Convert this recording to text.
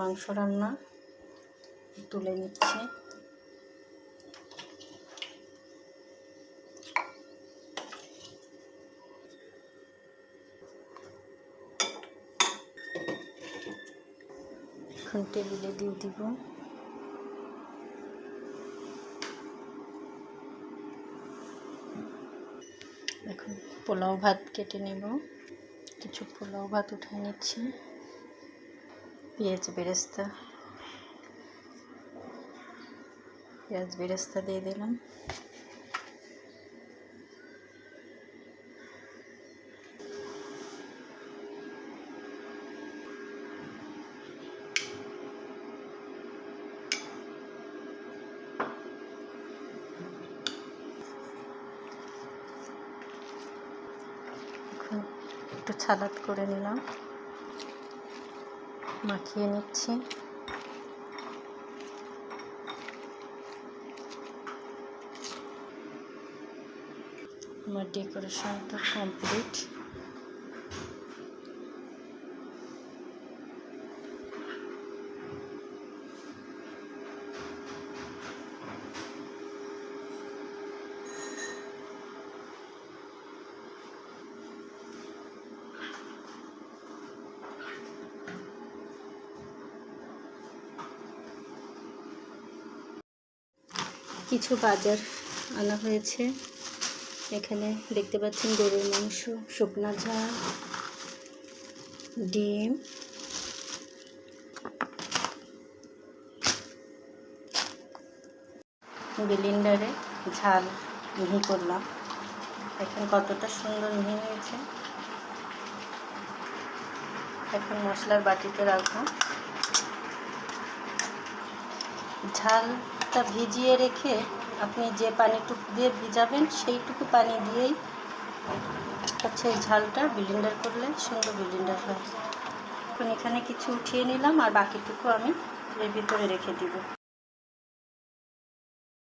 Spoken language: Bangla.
মাংস রান্না তুলে নিচ্ছি। এখন টেবিলে দিয়ে দিব। এখন পোলাও ভাত কেটে নেব। কিছু পোলাও ভাত উঠিয়ে নিচ্ছি। পেঁয়াজ বেরেস্তা। পেঁয়াজ বেরেস্তা দিয়ে দিলাম। একটু ছালাদ করে নিলাম। মাখিয়ে নিচ্ছি। আমার ডেকোরেশনটা কমপ্লিট কিছু বাজার আনা হয়েছে। এখানে দেখতে পাচ্ছেন গরুর মাংস, শুকনা ঝাল, ডিম। বিলিন্ডারে ঝাল মিহি করলাম। এখন কতটা সুন্দর মিহি হয়েছে। এখন মশলার বাটিতে রাখব। ঝালটা ভিজিয়ে রেখে আপনি যে পানিটুকু দিয়ে ভিজাবেন সেইটুকু পানি দিয়েই হচ্ছে ঝালটা বিলিন্ডার করলে সুন্দর বিলিন্ডার হয়। এখন এখানে কিছু উঠিয়ে নিলাম আর বাকিটুকু আমি এর ভিতরে রেখে দিব।